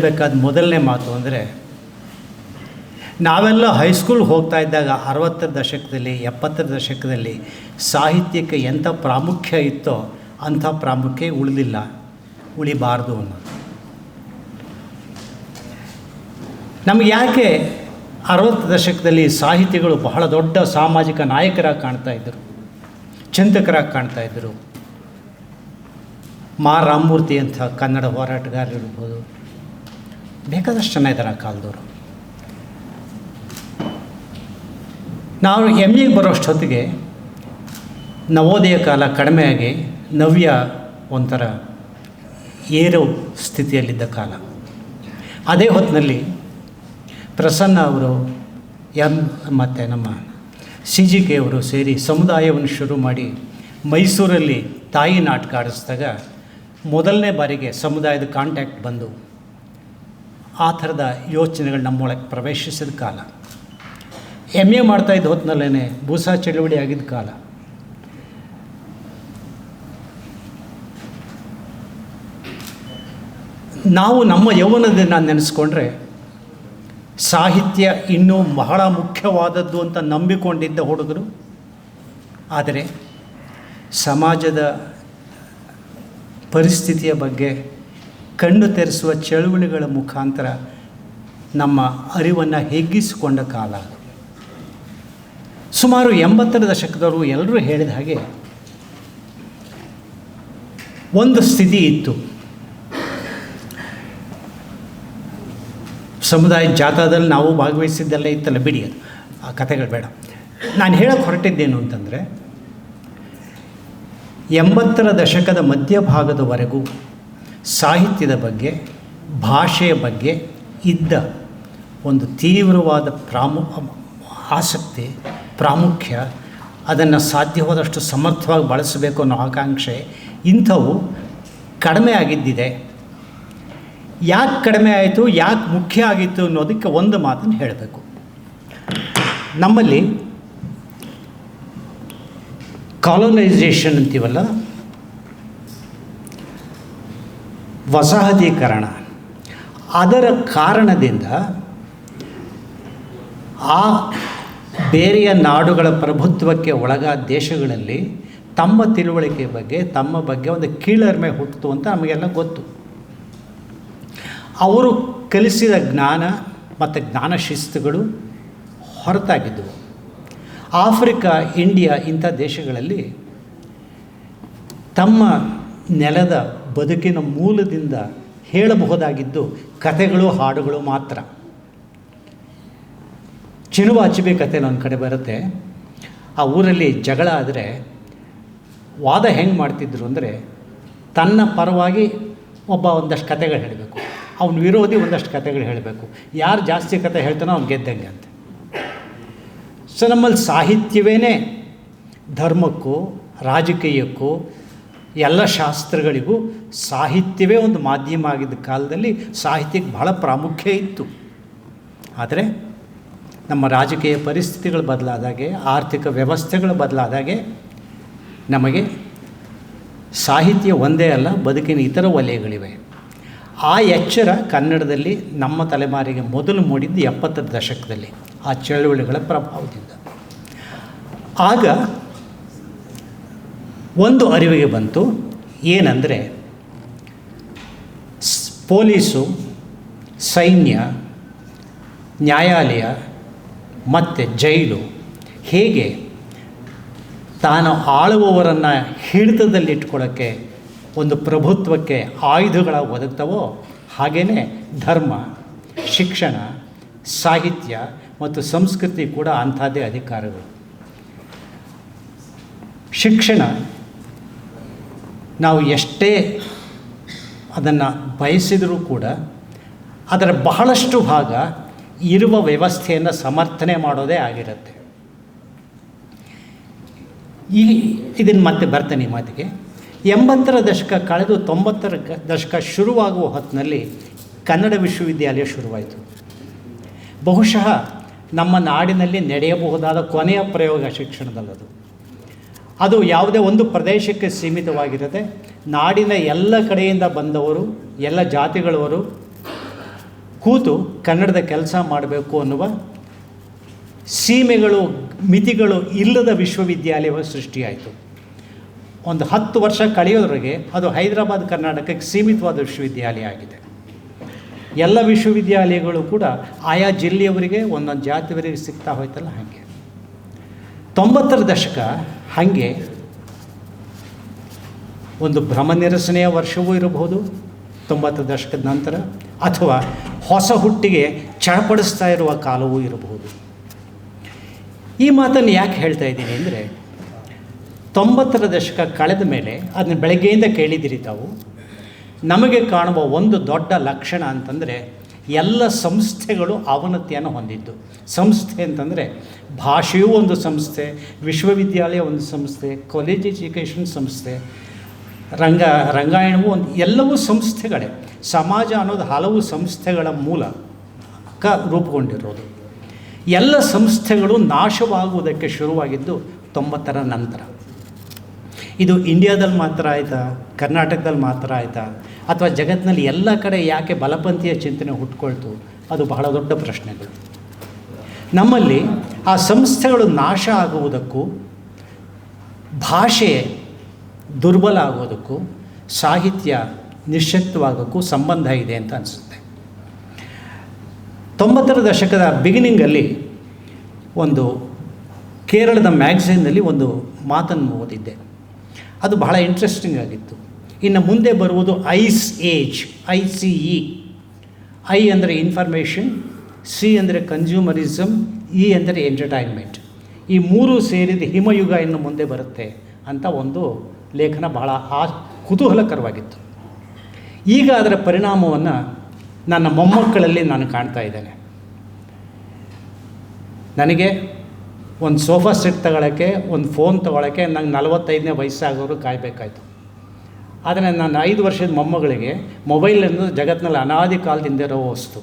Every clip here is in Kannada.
ಹೇಳಬೇಕಾದ ಮೊದಲನೇ ಮಾತು ಅಂದರೆ, ನಾವೆಲ್ಲ ಹೈಸ್ಕೂಲ್ ಹೋಗ್ತಾ ಇದ್ದಾಗ ಅರವತ್ತರ ದಶಕದಲ್ಲಿ, ಎಪ್ಪತ್ತರ ದಶಕದಲ್ಲಿ ಸಾಹಿತ್ಯಕ್ಕೆ ಎಂಥ ಪ್ರಾಮುಖ್ಯ ಇತ್ತೋ ಅಂಥ ಪ್ರಾಮುಖ್ಯ ಉಳಿದಿಲ್ಲ. ಉಳಿಬಾರ್ದು ಅನ್ನೋದು. ನಮಗೆ ಯಾಕೆ ಅರವತ್ತು ದಶಕದಲ್ಲಿ ಸಾಹಿತಿಗಳು ಬಹಳ ದೊಡ್ಡ ಸಾಮಾಜಿಕ ನಾಯಕರಾಗಿ ಕಾಣ್ತಾ ಇದ್ದರು ಚಿಂತಕರಾಗಿ ಕಾಣ್ತಾ ಇದ್ದರು ಮಾ ರಾಮಮೂರ್ತಿ ಅಂತ ಕನ್ನಡ ಹೋರಾಟಗಾರರು ಇರ್ಬೋದು ಬೇಕಾದಷ್ಟು ಜನ ಇದ್ದಾರೆ ಆ ಕಾಲದವರು. ನಾವು ಎಂ ಎಗೆ ಬರೋಷ್ಟೊತ್ತಿಗೆ ನವೋದಯ ಕಾಲ ಕಡಿಮೆಯಾಗಿ ನವ್ಯ ಒಂಥರ ಏರೋ ಸ್ಥಿತಿಯಲ್ಲಿದ್ದ ಕಾಲ. ಅದೇ ಹೊತ್ತಿನಲ್ಲಿ ಪ್ರಸನ್ನ ಅವರು, ಎಂ ಮತ್ತು ನಮ್ಮ ಸಿ ಜಿ ಕೆ ಅವರು ಸೇರಿ ಸಮುದಾಯವನ್ನು ಶುರು ಮಾಡಿ ಮೈಸೂರಲ್ಲಿ ತಾಯಿ ನಾಟಕ ಆಡಿಸಿದಾಗ ಮೊದಲನೇ ಬಾರಿಗೆ ಸಮುದಾಯದ ಕಾಂಟ್ಯಾಕ್ಟ್ ಬಂದು ಆ ಥರದ ಯೋಚನೆಗಳು ನಮ್ಮೊಳಗೆ ಪ್ರವೇಶಿಸಿದ ಕಾಲ. ಎಂ ಎ ಮಾಡ್ತಾಯಿದ್ದ ಹೊತ್ತಿನಲ್ಲೇ ಭೂಸಾ ಚಳುವಳಿ ಆಗಿದ್ದ ಕಾಲ. ನಾವು ನಮ್ಮ ಯೌವನದಿಂದ ನೆನೆಸ್ಕೊಂಡ್ರೆ, ಸಾಹಿತ್ಯ ಇನ್ನೂ ಬಹಳ ಮುಖ್ಯವಾದದ್ದು ಅಂತ ನಂಬಿಕೊಂಡಿದ್ದ ಹುಡುಗರು, ಆದರೆ ಸಮಾಜದ ಪರಿಸ್ಥಿತಿಯ ಬಗ್ಗೆ ಕಣ್ಣು ತೆರೆಸುವ ಚಳುವಳಿಗಳ ಮುಖಾಂತರ ನಮ್ಮ ಅರಿವನ್ನು ಹೆಗ್ಗಿಸಿಕೊಂಡ ಕಾಲ. ಸುಮಾರು ಎಂಬತ್ತರ ದಶಕದವರು ಎಲ್ಲರೂ ಹೇಳಿದ ಹಾಗೆ ಒಂದು ಸ್ಥಿತಿ ಇತ್ತು. ಸಮುದಾಯ ಜಾಥಾದಲ್ಲಿ ನಾವು ಭಾಗವಹಿಸಿದ್ದೆಲ್ಲ ಇತ್ತಲ್ಲ ಬಿಡಿ ಅದು. ಆ ಕಥೆಗಳು ಬೇಡ ನಾನು ಹೇಳಕ್ಕೆ ಹೊರಟಿದ್ದೇನು ಅಂತಂದರೆ, ಎಂಬತ್ತರ ದಶಕದ ಮಧ್ಯಭಾಗದವರೆಗೂ ಸಾಹಿತ್ಯದ ಬಗ್ಗೆ, ಭಾಷೆಯ ಬಗ್ಗೆ ಇದ್ದ ಒಂದು ತೀವ್ರವಾದ ಪ್ರಾಮು, ಆಸಕ್ತಿ, ಪ್ರಾಮುಖ್ಯ ಅದನ್ನು ಸಾಧ್ಯವಾದಷ್ಟು ಸಮರ್ಥವಾಗಿ ಬಳಸಬೇಕು ಅನ್ನೋ ಆಕಾಂಕ್ಷೆ ಇಂಥವು ಕಡಿಮೆ ಆಗಿದ್ದಿದೆ. ಯಾಕೆ ಕಡಿಮೆ ಆಯಿತು, ಯಾಕೆ ಮುಖ್ಯ ಆಗಿತ್ತು ಅನ್ನೋದಕ್ಕೆ ಒಂದು ಮಾತನ್ನು ಹೇಳಬೇಕು. ನಮ್ಮಲ್ಲಿ ಕಾಲೋನೈಸೇಷನ್ ಅಂತೀವಲ್ಲ ವಸಾಹತೀಕರಣ. ಅದರ ಕಾರಣದಿಂದ ಆ ಬೇರೆಯ ನಾಡುಗಳ ಪ್ರಭುತ್ವಕ್ಕೆ ಒಳಗಾದ ದೇಶಗಳಲ್ಲಿ ತಮ್ಮ ತಿಳುವಳಿಕೆ ಬಗ್ಗೆ, ತಮ್ಮ ಬಗ್ಗೆ ಒಂದು ಕೀಳರಿಮೆ ಹುಟ್ಟಿತು ಅಂತ ನಮಗೆಲ್ಲ ಗೊತ್ತು. ಅವರು ಕಲಿಸಿದ ಜ್ಞಾನ ಮತ್ತು ಜ್ಞಾನ ಶಿಸ್ತುಗಳು ಹೊರತಾಗಿದ್ದವು. ಆಫ್ರಿಕಾ, ಇಂಡಿಯಾ ಇಂಥ ದೇಶಗಳಲ್ಲಿ ತಮ್ಮ ನೆಲದ ಬದುಕಿನ ಮೂಲದಿಂದ ಹೇಳಬಹುದಾಗಿದ್ದು ಕಥೆಗಳು, ಹಾಡುಗಳು ಮಾತ್ರ. ಚಿನುವ ಹಚ್ಚಬೆ ಕತೆ ನನ್ನ ಕಡೆ ಬರುತ್ತೆ. ಆ ಊರಲ್ಲಿ ಜಗಳ ಆದರೆ ವಾದ ಹೆಂಗೆ ಮಾಡ್ತಿದ್ರು ಅಂದರೆ ತನ್ನ ಪರವಾಗಿ ಒಬ್ಬ ಒಂದಷ್ಟು ಕತೆಗಳು ಹೇಳಬೇಕು. ಅವನ ವಿರೋಧಿ ಒಂದಷ್ಟು ಕತೆಗಳು ಹೇಳಬೇಕು. ಯಾರು ಜಾಸ್ತಿ ಕತೆ ಹೇಳ್ತಾನೋ ಅವ್ನು ಗೆದ್ದಂಗೆ ಅಂತ. ಸೊ ನಮ್ಮಲ್ಲಿ ಸಾಹಿತ್ಯವೇ ಧರ್ಮಕ್ಕೂ ರಾಜಕೀಯಕ್ಕೂ ಎಲ್ಲ ಶಾಸ್ತ್ರಗಳಿಗೂ ಸಾಹಿತ್ಯವೇ ಒಂದು ಮಾಧ್ಯಮ ಆಗಿದ್ದ ಕಾಲದಲ್ಲಿ ಸಾಹಿತ್ಯಕ್ಕೆ ಬಹಳ ಪ್ರಾಮುಖ್ಯ ಇತ್ತು. ಆದರೆ ನಮ್ಮ ರಾಜಕೀಯ ಪರಿಸ್ಥಿತಿಗಳು ಬದಲಾದಾಗೆ, ಆರ್ಥಿಕ ವ್ಯವಸ್ಥೆಗಳು ಬದಲಾದಾಗೆ ನಮಗೆ ಸಾಹಿತ್ಯ ಒಂದೇ ಅಲ್ಲ, ಬದುಕಿನ ಇತರ ವಲಯಗಳಿವೆ. ಆ ಎಚ್ಚರ ಕನ್ನಡದಲ್ಲಿ ನಮ್ಮ ತಲೆಮಾರಿಗೆ ಮೊದಲು ಮೂಡಿದ್ದು ಎಪ್ಪತ್ತರ ದಶಕದಲ್ಲಿ, ಆ ಚಳುವಳಿಗಳ ಪ್ರಭಾವದಿಂದ. ಆಗ ಒಂದು ಅರಿವಿಗೆ ಬಂತು, ಏನಂದರೆ ಪೊಲೀಸು, ಸೈನ್ಯ, ನ್ಯಾಯಾಲಯ ಮತ್ತು ಜೈಲು. ಹೇಗೆ? ತಾನು ಆಳುವವರನ್ನು ಹಿಡಿತದಲ್ಲಿಟ್ಕೊಳ್ಳೋಕ್ಕೆ ಒಂದು ಪ್ರಭುತ್ವಕ್ಕೆ ಆಯುಧಗಳ ಒದಗ್ತವೋ ಹಾಗೆಯೇ ಧರ್ಮ, ಶಿಕ್ಷಣ, ಸಾಹಿತ್ಯ ಮತ್ತು ಸಂಸ್ಕೃತಿ ಕೂಡ ಅಂಥದ್ದೇ ಅಧಿಕಾರಗಳು. ಶಿಕ್ಷಣ, ನಾವು ಎಷ್ಟೇ ಅದನ್ನು ಬಯಸಿದರೂ ಕೂಡ ಅದರ ಬಹಳಷ್ಟು ಭಾಗ ಇರುವ ವ್ಯವಸ್ಥೆಯನ್ನು ಸಮರ್ಥನೆ ಮಾಡೋದೇ ಆಗಿರುತ್ತೆ. ಈ ಇದನ್ನು ಮತ್ತೆ ಬರ್ತೇನೆ ಈ ಮಾತಿಗೆ. ಎಂಬತ್ತರ ದಶಕ ಕಳೆದು ತೊಂಬತ್ತರ ದಶಕ ಶುರುವಾಗುವ ಹೊತ್ತಿನಲ್ಲಿ ಕನ್ನಡ ವಿಶ್ವವಿದ್ಯಾಲಯ ಶುರುವಾಯಿತು. ಬಹುಶಃ ನಮ್ಮ ನಾಡಿನಲ್ಲಿ ನಡೆಯಬಹುದಾದ ಕೊನೆಯ ಪ್ರಯೋಗ ಶಿಕ್ಷಣದಲ್ಲದು. ಅದು ಯಾವುದೇ ಒಂದು ಪ್ರದೇಶಕ್ಕೆ ಸೀಮಿತವಾಗಿರದೆ ನಾಡಿನ ಎಲ್ಲ ಕಡೆಯಿಂದ ಬಂದವರು, ಎಲ್ಲ ಜಾತಿಗಳವರು ಕೂತು ಕನ್ನಡದ ಕೆಲಸ ಮಾಡಬೇಕು ಅನ್ನುವ ಸೀಮೆಗಳು, ಮಿತಿಗಳು ಇಲ್ಲದ ವಿಶ್ವವಿದ್ಯಾಲಯ ಸೃಷ್ಟಿಯಾಯಿತು. ಒಂದು ಹತ್ತು ವರ್ಷ ಕಳೆಯೋದ್ರಿಗೆ ಅದು ಹೈದರಾಬಾದ್, ಕರ್ನಾಟಕಕ್ಕೆ ಸೀಮಿತವಾದ ವಿಶ್ವವಿದ್ಯಾಲಯ ಆಗಿದೆ. ಎಲ್ಲ ವಿಶ್ವವಿದ್ಯಾಲಯಗಳು ಕೂಡ ಆಯಾ ಜಿಲ್ಲೆಯವರಿಗೆ ಒಂದೊಂದು ಜಾತಿಯವರಿಗೆ ಸಿಗ್ತಾ ಹೋಯ್ತಲ್ಲ ಹಾಗೆ. ತೊಂಬತ್ತರ ದಶಕ ಹಾಗೆ ಒಂದು ಭ್ರಮನಿರಸನೆಯ ವರ್ಷವೂ ಇರಬಹುದು, ತೊಂಬತ್ತರ ದಶಕದ ನಂತರ, ಅಥವಾ ಹೊಸ ಹುಟ್ಟಿಗೆ ಚಳಪಡಿಸ್ತಾ ಇರುವ ಕಾಲವೂ ಇರಬಹುದು. ಈ ಮಾತನ್ನು ಯಾಕೆ ಹೇಳ್ತಾ ಇದ್ದೀನಿ ಅಂದರೆ, ತೊಂಬತ್ತರ ದಶಕ ಕಳೆದ ಮೇಲೆ ಅದನ್ನ ಬೆಳಗ್ಗೆಯಿಂದ ಕೇಳಿದಿರಿ ತಾವು. ನಮಗೆ ಕಾಣುವ ಒಂದು ದೊಡ್ಡ ಲಕ್ಷಣ ಅಂತಂದರೆ ಎಲ್ಲ ಸಂಸ್ಥೆಗಳು ಅವನತಿಯನ್ನು ಹೊಂದಿದ್ದು. ಸಂಸ್ಥೆ ಅಂತಂದರೆ ಭಾಷೆಯೂ ಒಂದು ಸಂಸ್ಥೆ, ವಿಶ್ವವಿದ್ಯಾಲಯ ಒಂದು ಸಂಸ್ಥೆ ಕಾಲೇಜ್ ಎಜುಕೇಷನ್ ಸಂಸ್ಥೆ, ರಂಗ, ರಂಗಾಯಣವು ಒಂದು, ಎಲ್ಲವೂ ಸಂಸ್ಥೆಗಳೇ. ಸಮಾಜ ಅನ್ನೋದು ಹಲವು ಸಂಸ್ಥೆಗಳ ಮೂಲಕ ರೂಪುಗೊಂಡಿರೋದು. ಎಲ್ಲ ಸಂಸ್ಥೆಗಳು ನಾಶವಾಗುವುದಕ್ಕೆ ಶುರುವಾಗಿದ್ದು ತೊಂಬತ್ತರ ನಂತರ. ಇದು ಇಂಡಿಯಾದಲ್ಲಿ ಮಾತ್ರ ಆಯಿತಾ? ಕರ್ನಾಟಕದಲ್ಲಿ ಮಾತ್ರ ಆಯಿತಾ? ಅಥವಾ ಜಗತ್ತಿನಲ್ಲಿ ಎಲ್ಲ ಕಡೆ ಯಾಕೆ ಬಲಪಂಥೀಯ ಚಿಂತನೆ ಹುಟ್ಕೊಳ್ತು? ಅದು ಬಹಳ ದೊಡ್ಡ ಪ್ರಶ್ನೆಗಳು. ನಮ್ಮಲ್ಲಿ ಆ ಸಂಸ್ಥೆಗಳು ನಾಶ ಆಗುವುದಕ್ಕೂ, ಭಾಷೆ ದುರ್ಬಲ ಆಗೋದಕ್ಕೂ ಸಾಹಿತ್ಯ ನಿಶ್ಶಕ್ತವಾಗೋಕ್ಕೂ ಸಂಬಂಧ ಇದೆ ಅಂತ ಅನಿಸುತ್ತೆ. ತೊಂಬತ್ತರ ದಶಕದ ಬಿಗಿನಿಂಗಲ್ಲಿ ಒಂದು ಕೇರಳದ ಮ್ಯಾಗ್ಝಿನ್ನಲ್ಲಿ ಒಂದು ಮಾತನ್ನು ಓದಿದ್ದೆ. ಅದು ಬಹಳ ಇಂಟ್ರೆಸ್ಟಿಂಗ್ ಆಗಿತ್ತು. ಇನ್ನು ಮುಂದೆ ಬರುವುದು ice age I C E I ಅಂದರೆ ಇನ್ಫಾರ್ಮೇಷನ್ ಸಿ ಅಂದರೆ ಕನ್ಸ್ಯೂಮರಿಸಮ್ ಇ ಅಂದರೆ ಎಂಟರ್ಟೈನ್ಮೆಂಟ್ ಈ ಮೂರು ಸೇರಿದ ಹಿಮಯುಗ ಇನ್ನು ಮುಂದೆ ಬರುತ್ತೆ ಅಂತ ಒಂದು ಲೇಖನ ಬಹಳ ಆ ಕುತೂಹಲಕರವಾಗಿತ್ತು. ಈಗ ಅದರ ಪರಿಣಾಮವನ್ನು ನನ್ನ ಮೊಮ್ಮಕ್ಕಳಲ್ಲಿ ನಾನು ಕಾಣ್ತಾ ಇದ್ದೇನೆ. ನನಗೆ ಒಂದು ಸೋಫಾ ಸೆಟ್ ತಗೊಳ್ಳೋಕ್ಕೆ ಒಂದು ಫೋನ್ ತೊಗೊಳಕ್ಕೆ ನಂಗೆ ನಲವತ್ತೈದನೇ ವಯಸ್ಸಾಗೋರು ಕಾಯಬೇಕಾಯ್ತು. ಆದರೆ ನಾನು ಐದು ವರ್ಷದ ಮೊಮ್ಮಗಳಿಗೆ ಮೊಬೈಲ್ ಅನ್ನೋದು ಜಗತ್ತಿನಲ್ಲಿ ಅನಾದಿ ಕಾಲದಿಂದ ಇರೋ ವಸ್ತು.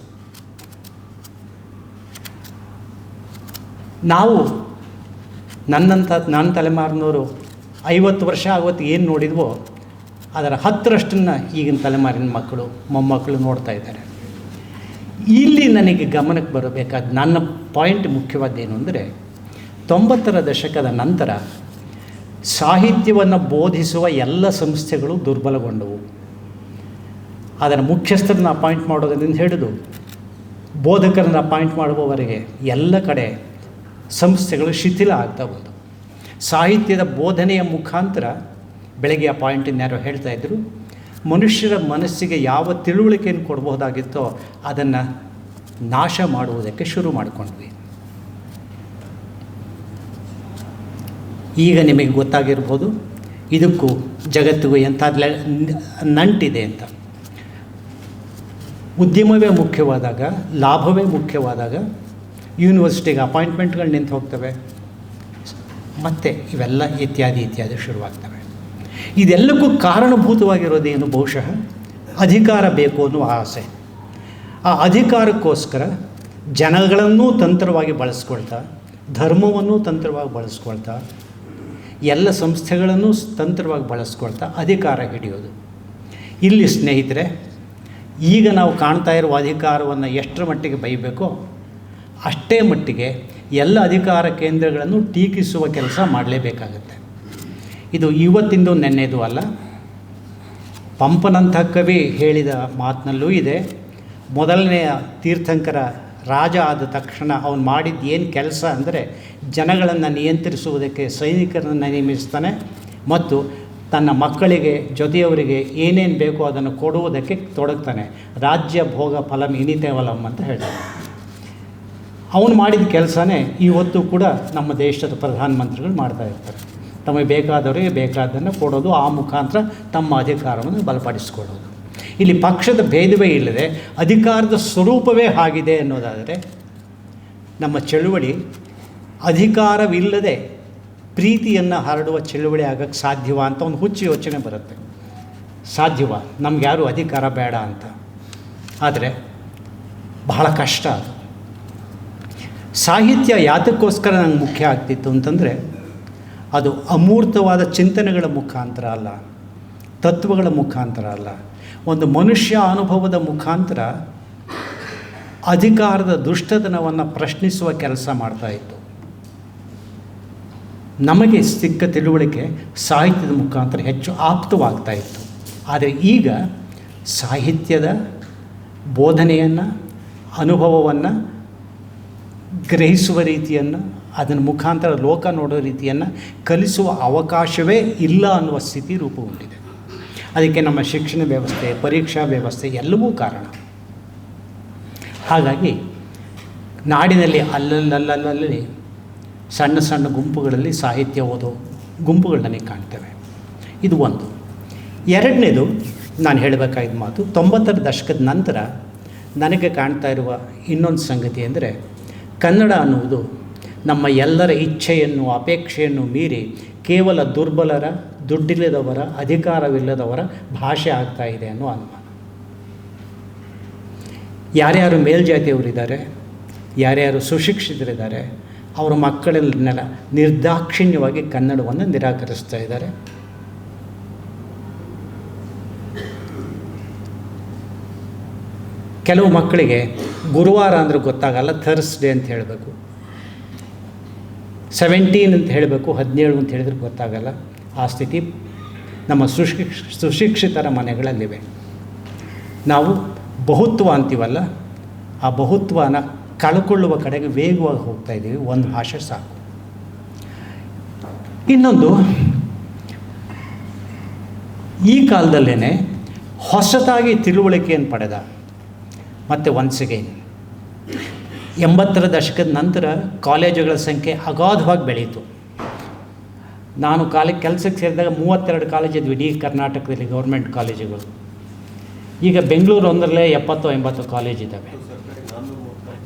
ನಾವು ನನ್ನಂಥ ನನ್ನ ತಲೆಮಾರಿನವರು ಐವತ್ತು ವರ್ಷ ಆವತ್ತು ಏನು ನೋಡಿದ್ವೋ, ಅದರ ಹತ್ತರಷ್ಟನ್ನು ಈಗಿನ ತಲೆಮಾರಿನ ಮಕ್ಕಳು, ಮೊಮ್ಮಕ್ಕಳು ನೋಡ್ತಾ ಇದ್ದಾರೆ. ಇಲ್ಲಿ ನನಗೆ ಗಮನಕ್ಕೆ ಬರಬೇಕಾದ ನನ್ನ ಪಾಯಿಂಟ್ ಮುಖ್ಯವಾದ್ದೇನು ಅಂದರೆ ತೊಂಬತ್ತರ ದಶಕದ ನಂತರ ಸಾಹಿತ್ಯವನ್ನು ಬೋಧಿಸುವ ಎಲ್ಲ ಸಂಸ್ಥೆಗಳು ದುರ್ಬಲಗೊಂಡವು. ಅದರ ಮುಖ್ಯಸ್ಥರನ್ನ ಅಪಾಯಿಂಟ್ ಮಾಡೋದರಿಂದ ಹಿಡಿದು ಬೋಧಕರನ್ನು ಅಪಾಯಿಂಟ್ ಮಾಡುವವರೆಗೆ ಎಲ್ಲ ಕಡೆ ಸಂಸ್ಥೆಗಳು ಶಿಥಿಲ ಆಗ್ತಾ ಬಂದವು. ಸಾಹಿತ್ಯದ ಬೋಧನೆಯ ಮುಖಾಂತರ ಬೆಳಗ್ಗೆ ಆ ಪಾಯಿಂಟನ್ನು ಯಾರೋ ಹೇಳ್ತಾ ಇದ್ದರು ಮನುಷ್ಯರ ಮನಸ್ಸಿಗೆ ಯಾವ ತಿಳುವಳಿಕೆಯನ್ನು ಕೊಡಬಹುದಾಗಿತ್ತೋ ಅದನ್ನು ನಾಶ ಮಾಡುವುದಕ್ಕೆ ಶುರು ಮಾಡಿಕೊಂಡ್ವಿ. ಈಗ ನಿಮಗೆ ಗೊತ್ತಾಗಿರ್ಬೋದು ಇದಕ್ಕೂ ಜಗತ್ತಿಗೂ ಎಂಥ ನಂಟಿದೆ ಅಂತ. ಉದ್ಯಮವೇ ಮುಖ್ಯವಾದಾಗ, ಲಾಭವೇ ಮುಖ್ಯವಾದಾಗ ಯೂನಿವರ್ಸಿಟಿಗೆ ಅಪಾಯಿಂಟ್ಮೆಂಟ್ಗಳು ನಿಂತು ಹೋಗ್ತವೆ. ಮತ್ತು ಇವೆಲ್ಲ ಇತ್ಯಾದಿ ಇತ್ಯಾದಿ ಶುರುವಾಗ್ತವೆ. ಇದೆಲ್ಲಕ್ಕೂ ಕಾರಣಭೂತವಾಗಿರೋದೇನು ಬಹುಶಃ ಅಧಿಕಾರ ಬೇಕು ಅನ್ನುವ ಆಸೆ. ಆ ಅಧಿಕಾರಕ್ಕೋಸ್ಕರ ಜನಗಳನ್ನೂ ತಂತ್ರವಾಗಿ ಬಳಸ್ಕೊಳ್ತಾ, ಧರ್ಮವನ್ನು ತಂತ್ರವಾಗಿ ಬಳಸ್ಕೊಳ್ತಾ ಎಲ್ಲ ಸಂಸ್ಥೆಗಳನ್ನು ಸ್ತಂತ್ರವಾಗಿ ಬಳಸ್ಕೊಳ್ತಾ ಅಧಿಕಾರ ಹಿಡಿಯೋದು. ಇಲ್ಲಿ ಸ್ನೇಹಿತರೆ, ಈಗ ನಾವು ಕಾಣ್ತಾ ಇರುವ ಅಧಿಕಾರವನ್ನು ಎಷ್ಟರ ಮಟ್ಟಿಗೆ ಬೈಬೇಕೋ? ಅಷ್ಟೇ ಮಟ್ಟಿಗೆ ಎಲ್ಲ ಅಧಿಕಾರ ಕೇಂದ್ರಗಳನ್ನು ಟೀಕಿಸುವ ಕೆಲಸ ಮಾಡಲೇಬೇಕಾಗತ್ತೆ. ಇದು ಇವತ್ತಿಂದು ನೆನ್ನೆದು ಅಲ್ಲ. ಪಂಪನಂಥ ಕವಿ ಹೇಳಿದ ಮಾತಿನಲ್ಲೂ ಇದೆ. ಮೊದಲನೆಯ ತೀರ್ಥಂಕರ ರಾಜ ಆದ ತಕ್ಷಣ ಅವನು ಮಾಡಿದ್ದು ಏನು ಕೆಲಸ ಅಂದರೆ ಜನಗಳನ್ನು ನಿಯಂತ್ರಿಸುವುದಕ್ಕೆ ಸೈನಿಕರನ್ನು ನೇಮಿಸ್ತಾನೆ ಮತ್ತು ತನ್ನ ಮಕ್ಕಳಿಗೆ, ಜೊತೆಯವರಿಗೆ ಏನೇನು ಬೇಕೋ ಅದನ್ನು ಕೊಡುವುದಕ್ಕೆ ತೊಡಗ್ತಾನೆ. ರಾಜ್ಯ ಭೋಗ ಫಲಂ ಇನಿತೇವಲಂ ಅಂತ ಹೇಳ್ತಾನೆ. ಅವನು ಮಾಡಿದ ಕೆಲಸನೇ ಇವತ್ತು ಕೂಡ ನಮ್ಮ ದೇಶದ ಪ್ರಧಾನಮಂತ್ರಿಗಳು ಮಾಡ್ತಾ ಇರ್ತಾರೆ. ತಮಗೆ ಬೇಕಾದವರಿಗೆ ಬೇಕಾದ್ದನ್ನು ಕೊಡೋದು, ಆ ಮುಖಾಂತರ ತಮ್ಮ ಅಧಿಕಾರವನ್ನು ಬಲಪಡಿಸಿಕೊಳ್ಳೋದು. ಇಲ್ಲಿ ಪಕ್ಷದ ಭೇದವೇ ಇಲ್ಲದೆ ಅಧಿಕಾರದ ಸ್ವರೂಪವೇ ಆಗಿದೆ ಅನ್ನೋದಾದರೆ ನಮ್ಮ ಚಳುವಳಿ ಅಧಿಕಾರವಿಲ್ಲದೆ ಪ್ರೀತಿಯನ್ನು ಹರಡುವ ಚಳುವಳಿ ಆಗಕ್ಕೆ ಸಾಧ್ಯವ ಅಂತ ಒಂದು ಹುಚ್ಚು ಯೋಚನೆ ಬರುತ್ತೆ. ಸಾಧ್ಯವ? ನಮ್ಗೆ ಯಾರು ಅಧಿಕಾರ ಬೇಡ ಅಂತ. ಆದರೆ ಬಹಳ ಕಷ್ಟ ಅದು. ಸಾಹಿತ್ಯ ಯಾತಕ್ಕೋಸ್ಕರ ನಂಗೆ ಮುಖ್ಯ ಆಗ್ತಿತ್ತು ಅಂತಂದರೆ ಅದು ಅಮೂರ್ತವಾದ ಚಿಂತನೆಗಳ ಮುಖಾಂತರ ಅಲ್ಲ, ತತ್ವಗಳ ಮುಖಾಂತರ ಅಲ್ಲ. ಒಂದು ಮನುಷ್ಯ ಅನುಭವದ ಮುಖಾಂತರ ಅಧಿಕಾರದ ದುಷ್ಟತನವನ್ನು ಪ್ರಶ್ನಿಸುವ ಕೆಲಸ ಮಾಡ್ತಾ ಇತ್ತು. ನಮಗೆ ಸಿಕ್ಕ ತಿಳುವಳಿಕೆ ಸಾಹಿತ್ಯದ ಮುಖಾಂತರ ಹೆಚ್ಚು ಆಪ್ತವಾಗ್ತಾ ಇತ್ತು. ಆದರೆ ಈಗ ಸಾಹಿತ್ಯದ ಬೋಧನೆಯನ್ನು, ಅನುಭವವನ್ನು ಗ್ರಹಿಸುವ ರೀತಿಯನ್ನು, ಅದನ್ನು ಮುಖಾಂತರ ಲೋಕ ನೋಡೋ ರೀತಿಯನ್ನು ಕಲಿಸುವ ಅವಕಾಶವೇ ಇಲ್ಲ ಅನ್ನುವ ಸ್ಥಿತಿ ರೂಪುಗೊಂಡಿದೆ. ಅದಕ್ಕೆ ನಮ್ಮ ಶಿಕ್ಷಣ ವ್ಯವಸ್ಥೆ, ಪರೀಕ್ಷಾ ವ್ಯವಸ್ಥೆ ಎಲ್ಲವೂ ಕಾರಣ. ಹಾಗಾಗಿ ನಾಡಿನಲ್ಲಿ ಅಲ್ಲಲ್ಲಲ್ಲಲ್ಲಿ ಸಣ್ಣ ಸಣ್ಣ ಗುಂಪುಗಳಲ್ಲಿ ಸಾಹಿತ್ಯ ಓದೋ ಗುಂಪುಗಳನ್ನೇ ಕಾಣ್ತೇವೆ. ಇದು ಒಂದು. ಎರಡನೇದು ನಾನು ಹೇಳಬೇಕಾಗಿದ್ದ ಮಾತು, ತೊಂಬತ್ತರ ದಶಕದ ನಂತರ ನನಗೆ ಕಾಣ್ತಾ ಇರುವ ಇನ್ನೊಂದು ಸಂಗತಿ ಅಂದರೆ ಕನ್ನಡ ಅನ್ನುವುದು ನಮ್ಮ ಎಲ್ಲರ ಇಚ್ಛೆಯನ್ನು, ಅಪೇಕ್ಷೆಯನ್ನು ಮೀರಿ ಕೇವಲ ದುರ್ಬಲರ, ದುಡ್ಡಿಲ್ಲದವರ, ಅಧಿಕಾರವಿಲ್ಲದವರ ಭಾಷೆ ಆಗ್ತಾ ಇದೆ ಅನ್ನೋ ಅನುಮಾನ. ಯಾರ್ಯಾರು ಮೇಲ್ಜಾತಿಯವರಿದ್ದಾರೆ, ಯಾರ್ಯಾರು ಸುಶಿಕ್ಷಿತರಿದ್ದಾರೆ, ಅವರ ಮಕ್ಕಳನ್ನೆಲ್ಲ ನಿರ್ದಾಕ್ಷಿಣ್ಯವಾಗಿ ಕನ್ನಡವನ್ನು ನಿರಾಕರಿಸ್ತಾ ಇದ್ದಾರೆ. ಕೆಲವು ಮಕ್ಕಳಿಗೆ ಗುರುವಾರ ಅಂದರೆ ಗೊತ್ತಾಗಲ್ಲ, ಥರ್ಸ್ಡೇ ಅಂತ ಹೇಳಬೇಕು. ಸೆವೆಂಟೀನ್ ಅಂತ ಹೇಳಬೇಕು, ಹದಿನೇಳು ಅಂತ ಹೇಳಿದ್ರೆ ಗೊತ್ತಾಗಲ್ಲ. ಆ ಸ್ಥಿತಿ ನಮ್ಮ ಸುಶಿಕ್ಷ ಸುಶಿಕ್ಷಿತರ ಮನೆಗಳಲ್ಲಿವೆ. ನಾವು ಬಹುತ್ವ ಅಂತೀವಲ್ಲ, ಆ ಬಹುತ್ವನ ಕಳ್ಕೊಳ್ಳುವ ಕಡೆಗೆ ವೇಗವಾಗಿ ಹೋಗ್ತಾ ಇದ್ದೀವಿ. ಒಂದು ಭಾಷೆ ಸಾಕು. ಇನ್ನೊಂದು, ಈ ಕಾಲದಲ್ಲೇ ಹೊಸತಾಗಿ ತಿಳುವಳಿಕೆಯನ್ನು ಪಡೆದ ಮತ್ತು ಒನ್ಸ್ ಅಗೈನ್ ಎಂಬತ್ತರ ದಶಕದ ನಂತರ ಕಾಲೇಜುಗಳ ಸಂಖ್ಯೆ ಅಗಾಧವಾಗಿ ಬೆಳೀತು. ನಾನು ಕಾಲ, ಕೆಲಸಕ್ಕೆ ಸೇರಿದಾಗ ಮೂವತ್ತೆರಡು ಕಾಲೇಜ್ ಇದ್ವಿ ಇಡೀ ಕರ್ನಾಟಕದಲ್ಲಿ ಗೌರ್ಮೆಂಟ್ ಕಾಲೇಜುಗಳು. ಈಗ ಬೆಂಗಳೂರು ಒಂದರಲ್ಲೇ ಎಪ್ಪತ್ತು, ಎಂಬತ್ತು ಕಾಲೇಜ್ ಇದ್ದಾವೆ.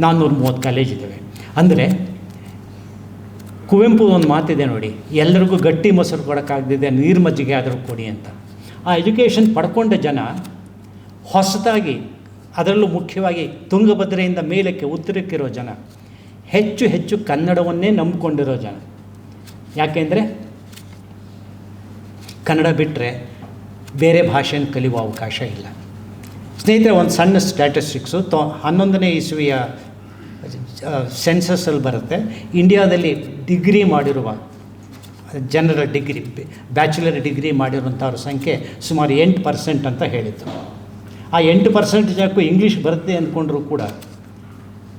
ನಾನ್ನೂರು ಮೂವತ್ತು ಕಾಲೇಜ್ ಇದ್ದಾವೆ. ಅಂದರೆ ಕುವೆಂಪು ಒಂದು ಮಾತಿದೆ ನೋಡಿ, ಎಲ್ಲರಿಗೂ ಗಟ್ಟಿ ಮೊಸರು ಕೊಡೋಕ್ಕಾಗದಿದೆ ನೀರು ಮಜ್ಜಿಗೆ ಆದರೂ ಕೊಡಿ ಅಂತ. ಆ ಎಜುಕೇಷನ್ ಪಡ್ಕೊಂಡ ಜನ ಹೊಸದಾಗಿ ಅದರಲ್ಲೂ ಮುಖ್ಯವಾಗಿ ತುಂಗಭದ್ರೆಯಿಂದ ಮೇಲಕ್ಕೆ ಉತ್ತರಕ್ಕಿರೋ ಜನ. ಹೆಚ್ಚು ಹೆಚ್ಚು ಕನ್ನಡವನ್ನೇ ನಂಬಿಕೊಂಡಿರೋ ಜನ. ಯಾಕೆಂದರೆ ಕನ್ನಡ ಬಿಟ್ಟರೆ ಬೇರೆ ಭಾಷೆಯನ್ನು ಕಲಿಯುವ ಅವಕಾಶ ಇಲ್ಲ. ಸ್ನೇಹಿತರೆ, ಒಂದು ಸಣ್ಣ ಸ್ಟ್ಯಾಟಿಸ್ಟಿಕ್ಸು ತೊ ಹನ್ನೊಂದನೇ ಇಸುವಿಯ ಸೆನ್ಸಸ್ಸಲ್ಲಿ ಬರುತ್ತೆ. ಇಂಡಿಯಾದಲ್ಲಿ ಡಿಗ್ರಿ ಮಾಡಿರುವ ಜನರ ಡಿಗ್ರಿ ಬ್ಯಾಚುಲರ್ ಡಿಗ್ರಿ ಮಾಡಿರುವಂಥವ್ರ ಸಂಖ್ಯೆ ಸುಮಾರು ಎಂಟು ಪರ್ಸೆಂಟ್ ಅಂತ ಹೇಳಿತ್ತು ಆ ಎಂಟು ಪರ್ಸೆಂಟ್ ಜನಕ್ಕೂ ಇಂಗ್ಲೀಷ್ ಬರುತ್ತೆ ಅಂದ್ಕೊಂಡ್ರೂ ಕೂಡ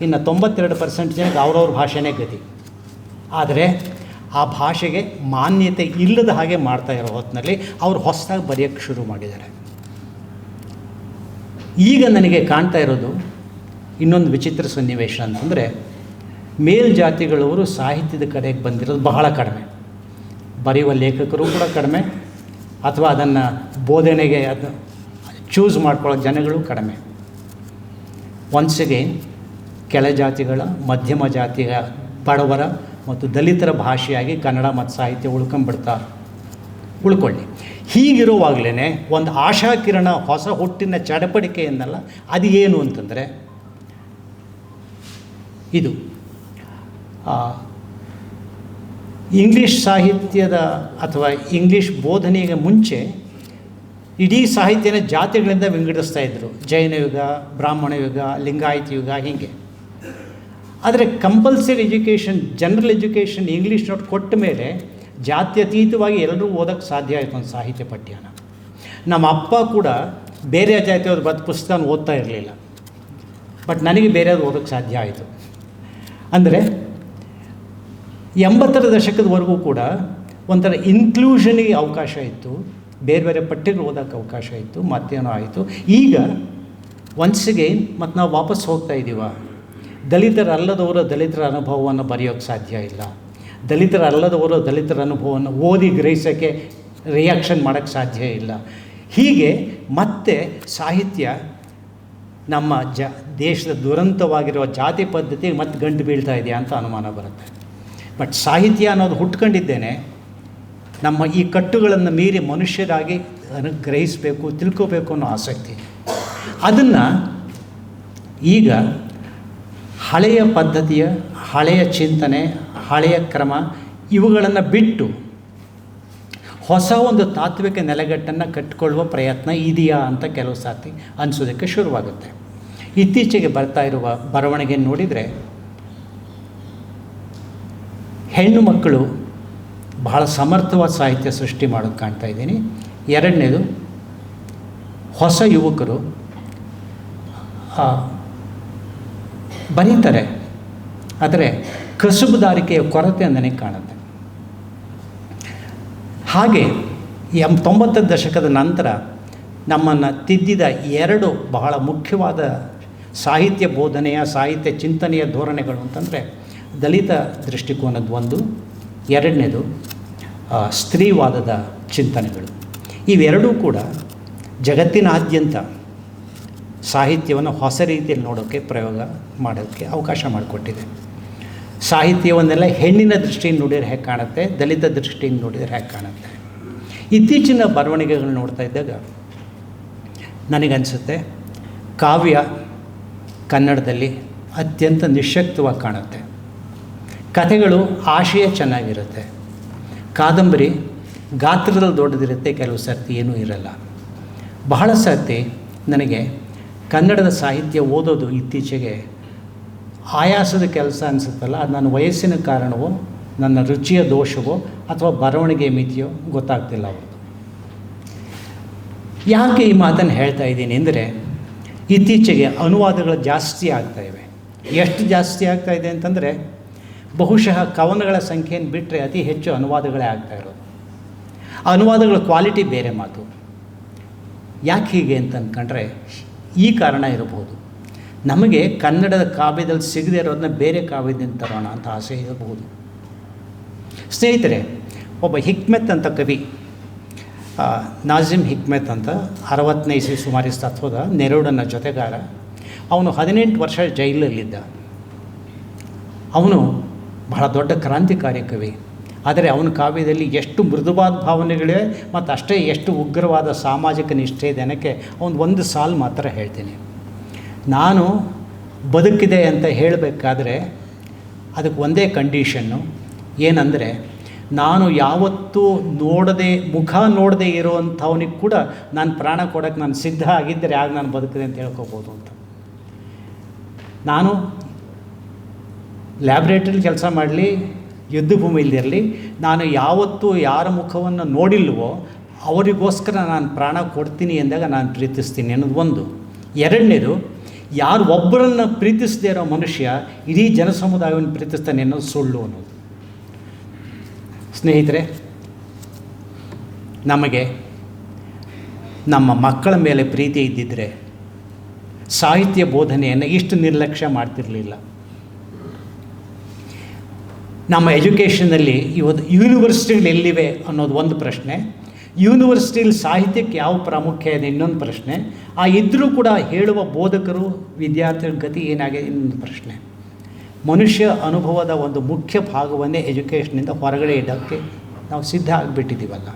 ಇನ್ನು ತೊಂಬತ್ತೆರಡು ಪರ್ಸೆಂಟ್ ಜನಕ್ಕೆ ಅವ್ರವ್ರ ಭಾಷೆನೇ ಗತಿ. ಆದರೆ ಆ ಭಾಷೆಗೆ ಮಾನ್ಯತೆ ಇಲ್ಲದ ಹಾಗೆ ಮಾಡ್ತಾ ಇರೋ ಹೊತ್ತಿನಲ್ಲಿ ಅವರು ಹೊಸದಾಗಿ ಬರೆಯೋಕ್ಕೆ ಶುರು ಮಾಡಿದ್ದಾರೆ. ಈಗ ನನಗೆ ಕಾಣ್ತಾ ಇರೋದು ಇನ್ನೊಂದು ವಿಚಿತ್ರ ಸನ್ನಿವೇಶ ಅಂತಂದರೆ ಮೇಲ್ಜಾತಿಗಳವರು ಸಾಹಿತ್ಯದ ಕಡೆಗೆ ಬಂದಿರೋದು ಬಹಳ ಕಡಿಮೆ. ಬರೆಯುವ ಲೇಖಕರು ಕೂಡ ಕಡಿಮೆ. ಅಥವಾ ಅದನ್ನು ಬೋಧನೆಗೆ ಅದು ಚೂಸ್ ಮಾಡ್ಕೊಳ್ಳೋ ಜನಗಳು ಕಡಿಮೆ. ಒನ್ಸ್ ಅಗೇನ್ ಕೆಳ ಜಾತಿಗಳ, ಮಧ್ಯಮ ಜಾತಿಯ ಬಡವರ ಮತ್ತು ದಲಿತರ ಭಾಷೆಯಾಗಿ ಕನ್ನಡ ಮತ್ತು ಸಾಹಿತ್ಯ ಉಳ್ಕೊಂಬಿಡ್ತಾರೆ ಉಳ್ಕೊಳ್ಳಿ. ಹೀಗಿರುವಾಗಲೇ ಒಂದು ಆಶಾಕಿರಣ, ಹೊಸ ಹುಟ್ಟಿನ ಚಡಪಡಿಕೆ ಏನಲ್ಲ ಅದು ಏನು ಅಂತಂದರೆ, ಇದು ಇಂಗ್ಲೀಷ್ ಸಾಹಿತ್ಯದ ಅಥವಾ ಇಂಗ್ಲೀಷ್ ಬೋಧನೆಗೆ ಮುಂಚೆ ಇಡೀ ಸಾಹಿತ್ಯನ ಜಾತಿಗಳಿಂದ ವಿಂಗಡಿಸ್ತಾ ಇದ್ದರು ಜೈನ ಯುಗ, ಬ್ರಾಹ್ಮಣ ಯುಗ, ಲಿಂಗಾಯತ ಯುಗ, ಹೀಗೆ. ಆದರೆ compulsory education general education English note ಕೊಟ್ಟ ಮೇಲೆ ಜಾತ್ಯತೀತವಾಗಿ ಎಲ್ಲರೂ ಓದೋಕ್ಕೆ ಸಾಧ್ಯ ಆಯಿತು ಒಂದು ಸಾಹಿತ್ಯ ಪಠ್ಯನ. ನಮ್ಮ ಅಪ್ಪ ಕೂಡ ಬೇರೆ ಜಾತಿಯವ್ರ ಬದ್ ಪುಸ್ತಕ ಓದ್ತಾ ಇರಲಿಲ್ಲ. ಬಟ್ ನನಗೆ ಬೇರೆಯವ್ರು ಓದೋಕ್ಕೆ ಸಾಧ್ಯ ಆಯಿತು. ಅಂದರೆ ಎಂಬತ್ತರ ದಶಕದವರೆಗೂ ಕೂಡ ಒಂಥರ ಇನ್ಕ್ಲೂಷನಿಗೆ ಅವಕಾಶ ಇತ್ತು. ಬೇರೆ ಬೇರೆ ಪಠ್ಯಗಳು ಓದೋಕ್ಕೆ ಅವಕಾಶ ಇತ್ತು, ಮಧ್ಯಾಹ್ನ ಆಯಿತು. ಈಗ ಒನ್ಸಿಗೆ ಮತ್ತು ನಾವು ವಾಪಸ್ ಹೋಗ್ತಾ ಇದ್ದೀವ ದಲಿತರಲ್ಲದವರ ದಲಿತರ ಅನುಭವವನ್ನು ಬರೆಯೋಕ್ಕೆ ಸಾಧ್ಯ ಇಲ್ಲ. ದಲಿತರಲ್ಲದವರ ದಲಿತರ ಅನುಭವವನ್ನು ಓದಿ ಗ್ರಹಿಸೋಕ್ಕೆ ರಿಯಾಕ್ಷನ್ ಮಾಡೋಕ್ಕೆ ಸಾಧ್ಯ ಇಲ್ಲ. ಹೀಗೆ ಮತ್ತೆ ಸಾಹಿತ್ಯ ನಮ್ಮ ಜ, ದೇಶದ ದುರಂತವಾಗಿರುವ ಜಾತಿ ಪದ್ಧತಿ ಮತ್ತೆ ಗಂಟು ಬೀಳ್ತಾ ಇದೆಯಾ ಅಂತ ಅನುಮಾನ ಬರುತ್ತೆ. ಬಟ್ ಸಾಹಿತ್ಯ ಅನ್ನೋದು ಹುಟ್ಕೊಂಡಿದ್ದೇನೆ. ನಮ್ಮ ಈ ಕಟ್ಟುಗಳನ್ನು ಮೀರಿ ಮನುಷ್ಯರಾಗಿ ಅನುಗ್ರಹಿಸಬೇಕು, ತಿಳ್ಕೋಬೇಕು ಅನ್ನೋ ಆಸಕ್ತಿ. ಅದನ್ನು ಈಗ ಹಳೆಯ ಪದ್ಧತಿಯ, ಹಳೆಯ ಚಿಂತನೆ, ಹಳೆಯ ಕ್ರಮ ಇವುಗಳನ್ನು ಬಿಟ್ಟು ಹೊಸ ಒಂದು ತಾತ್ವಿಕ ನೆಲೆಗಟ್ಟನ್ನು ಕಟ್ಟಿಕೊಳ್ಳುವ ಪ್ರಯತ್ನ ಇದೆಯಾ ಅಂತ ಕೆಲವು ಸಾತಿ ಅನಿಸೋದಕ್ಕೆ ಶುರುವಾಗುತ್ತೆ. ಇತ್ತೀಚೆಗೆ ಬರ್ತಾ ಇರುವ ಬರವಣಿಗೆ ನೋಡಿದರೆ ಹೆಣ್ಣು ಮಕ್ಕಳು ಬಹಳ ಸಮರ್ಥವಾದ ಸಾಹಿತ್ಯ ಸೃಷ್ಟಿ ಮಾಡೋದು ಕಾಣ್ತಾ ಇದ್ದೀನಿ. ಎರಡನೇದು, ಹೊಸ ಯುವಕರು ಬರೀತಾರೆ, ಆದರೆ ಕಸುಬುದಾರಿಕೆಯ ಕೊರತೆ ನನಗೆ ಕಾಣುತ್ತೆ. ಹಾಗೆ ಎಂ ತೊಂಬತ್ತರ ದಶಕದ ನಂತರ ನಮ್ಮನ್ನು ತಿದ್ದಿದ ಎರಡು ಬಹಳ ಮುಖ್ಯವಾದ ಸಾಹಿತ್ಯ ಬೋಧನೆಯ, ಸಾಹಿತ್ಯ ಚಿಂತನೆಯ ಧೋರಣೆಗಳು ಅಂತಂದರೆ ದಲಿತ ದೃಷ್ಟಿಕೋನದ ಒಂದು. ಎರಡನೇದು ಸ್ತ್ರೀವಾದದ ಚಿಂತನೆಗಳು. ಇವೆರಡೂ ಕೂಡ ಜಗತ್ತಿನಾದ್ಯಂತ ಸಾಹಿತ್ಯವನ್ನು ಹೊಸ ರೀತಿಯಲ್ಲಿ ನೋಡೋಕ್ಕೆ ಪ್ರಯೋಗ ಮಾಡೋಕ್ಕೆ ಅವಕಾಶ ಮಾಡಿಕೊಟ್ಟಿದೆ. ಸಾಹಿತ್ಯವನ್ನೆಲ್ಲ ಹೆಣ್ಣಿನ ದೃಷ್ಟಿಯಿಂದ ನೋಡಿದರೆ ಹೇಗೆ ಕಾಣುತ್ತೆ, ದಲಿತ ದೃಷ್ಟಿಯಿಂದ ನೋಡಿದರೆ ಹೇಗೆ ಕಾಣುತ್ತೆ? ಇತ್ತೀಚಿನ ಬರವಣಿಗೆಗಳನ್ನ ನೋಡ್ತಾ ಇದ್ದಾಗ ನನಗನ್ಸುತ್ತೆ ಕಾವ್ಯ ಕನ್ನಡದಲ್ಲಿ ಅತ್ಯಂತ ನಿಶಕ್ತವಾಗಿ ಕಾಣುತ್ತೆ. ಕಥೆಗಳು ಆಶಯ ಚೆನ್ನಾಗಿರುತ್ತೆ. ಕಾದಂಬರಿ ಗಾತ್ರದಲ್ಲಿ ದೊಡ್ಡದಿರುತ್ತೆ, ಕೆಲವು ಸರ್ತಿ ಏನೂ ಇರಲ್ಲ. ಬಹಳ ಸರ್ತಿ ನನಗೆ ಕನ್ನಡದ ಸಾಹಿತ್ಯ ಓದೋದು ಇತ್ತೀಚೆಗೆ ಆಯಾಸದ ಕೆಲಸ ಅನಿಸುತ್ತಲ್ಲ, ಅದು ನನ್ನ ವಯಸ್ಸಿನ ಕಾರಣವೋ, ನನ್ನ ರುಚಿಯ ದೋಷವೋ, ಅಥವಾ ಬರವಣಿಗೆ ಮಿತಿಯೋ ಗೊತ್ತಾಗ್ತಿಲ್ಲ ಅವರು ಯಾಕೆ ಈ ಮಾತನ್ನು ಹೇಳ್ತಾ ಇದ್ದೀನಿ ಅಂದರೆ, ಇತ್ತೀಚೆಗೆ ಅನುವಾದಗಳು ಜಾಸ್ತಿ ಆಗ್ತಾ ಇವೆ. ಎಷ್ಟು ಜಾಸ್ತಿ ಆಗ್ತಾ ಇದೆ ಅಂತಂದರೆ ಬಹುಶಃ ಕವನಗಳ ಸಂಖ್ಯೆಯನ್ನು ಬಿಟ್ಟರೆ ಅತಿ ಹೆಚ್ಚು ಅನುವಾದಗಳೇ ಆಗ್ತಾ ಇರೋದು. ಅನುವಾದಗಳ ಕ್ವಾಲಿಟಿ ಬೇರೆ ಮಾತು. ಯಾಕೆ ಹೀಗೆ ಅಂತ ಅಂದ್ಕೊಂಡ್ರೆ ಈ ಕಾರಣ ಇರಬಹುದು. ನಮಗೆ ಕನ್ನಡದ ಕಾವ್ಯದಲ್ಲಿ ಸಿಗದೇ ಇರೋದನ್ನ ಬೇರೆ ಕಾವ್ಯದಿಂದ ತರೋಣ ಅಂತ ಆಸೆ ಇರಬಹುದು. ಸ್ನೇಹಿತರೆ ಒಬ್ಬ ಹಿಕ್ಮೆತ್ ಅಂತ ಕವಿ ಆ, ನಾಜಿಮ್ ಹಿಕ್ಮೆತ್ ಅಂತ ಅರವತ್ತನೇ ಇಸ್ವಿ ಸುಮಾರು ತತ್ವದ ನೆರೂಡನ ಜೊತೆಗಾರ ಅವನು ಹದಿನೆಂಟು ವರ್ಷ ಜೈಲಲ್ಲಿದ್ದ. ಅವನು ಬಹಳ ದೊಡ್ಡ ಕ್ರಾಂತಿಕಾರಿ ಕವಿ. ಆದರೆ ಅವನ ಕಾವ್ಯದಲ್ಲಿ ಎಷ್ಟು ಮೃದುವಾದ ಭಾವನೆಗಳಿವೆ ಮತ್ತು ಅಷ್ಟೇ ಎಷ್ಟು ಉಗ್ರವಾದ ಸಾಮಾಜಿಕ ನಿಷ್ಠೆ ಇದೆ ಅನ್ನೋಕ್ಕೆ ಅವನು ಒಂದು ಸಾಲು ಮಾತ್ರ ಹೇಳ್ತೀನಿ. ನಾನು ಬದುಕಿದೆ ಅಂತ ಹೇಳಬೇಕಾದ್ರೆ ಅದಕ್ಕೆ ಒಂದೇ ಕಂಡೀಷನ್ನು. ಏನಂದರೆ ನಾನು ಯಾವತ್ತೂ ನೋಡದೆ, ಮುಖ ನೋಡದೆ ಇರೋವಂಥವನಿಗೆ ಕೂಡ ನಾನು ಪ್ರಾಣ ಕೊಡೋಕ್ಕೆ ನಾನು ಸಿದ್ಧ ಆಗಿದ್ದರೆ ಆಗ ನಾನು ಬದುಕಿದೆ ಅಂತ ಹೇಳ್ಕೋಬೋದು ಅಂತ. ನಾನು ಲ್ಯಾಬ್ರೇಟ್ರಿಲಿ ಕೆಲಸ ಮಾಡಲಿ, ಯುದ್ಧ ಭೂಮಿಯಲ್ಲಿರಲಿ ನಾನು ಯಾವತ್ತೂ ಯಾರ ಮುಖವನ್ನು ನೋಡಿಲ್ವೋ ಅವರಿಗೋಸ್ಕರ ನಾನು ಪ್ರಾಣ ಕೊಡ್ತೀನಿ ಎಂದಾಗ ನಾನು ಪ್ರೀತಿಸ್ತೀನಿ ಅನ್ನೋದು ಒಂದು. ಎರಡನೇದು, ಯಾರು ಒಬ್ಬರನ್ನು ಪ್ರೀತಿಸದೇ ಇರೋ ಮನುಷ್ಯ ಇಡೀ ಜನಸಮುದಾಯವನ್ನು ಪ್ರೀತಿಸ್ತಾನೆ ಅನ್ನೋದು ಸುಳ್ಳು ಅನ್ನೋದು. ಸ್ನೇಹಿತರೆ, ನಮಗೆ ನಮ್ಮ ಮಕ್ಕಳ ಮೇಲೆ ಪ್ರೀತಿ ಇದ್ದಿದ್ದರೆ ಸಾಹಿತ್ಯ ಬೋಧನೆಯನ್ನು ಇಷ್ಟು ನಿರ್ಲಕ್ಷ್ಯ ಮಾಡ್ತಿರಲಿಲ್ಲ. ನಮ್ಮ ಎಜುಕೇಷನಲ್ಲಿ ಇವತ್ತು ಯೂನಿವರ್ಸಿಟಿಗಳು ಎಲ್ಲಿವೆ ಅನ್ನೋದು ಒಂದು ಪ್ರಶ್ನೆ. ಯೂನಿವರ್ಸಿಟಿಲಿ ಸಾಹಿತ್ಯಕ್ಕೆ ಯಾವ ಪ್ರಾಮುಖ್ಯ ಇದೆ ಇನ್ನೊಂದು ಪ್ರಶ್ನೆ. ಆ ಇದ್ದರೂ ಕೂಡ ಹೇಳುವ ಬೋಧಕರು, ವಿದ್ಯಾರ್ಥಿಗಳ ಗತಿ ಏನಾಗಿದೆ ಇನ್ನೊಂದು ಪ್ರಶ್ನೆ. ಮನುಷ್ಯ ಅನುಭವದ ಒಂದು ಮುಖ್ಯ ಭಾಗವನ್ನೇ ಎಜುಕೇಷನಿಂದ ಹೊರಗಡೆ ಇಡೋಕ್ಕೆ ನಾವು ಸಿದ್ಧ ಆಗಿಬಿಟ್ಟಿದ್ದೀವಲ್ಲ.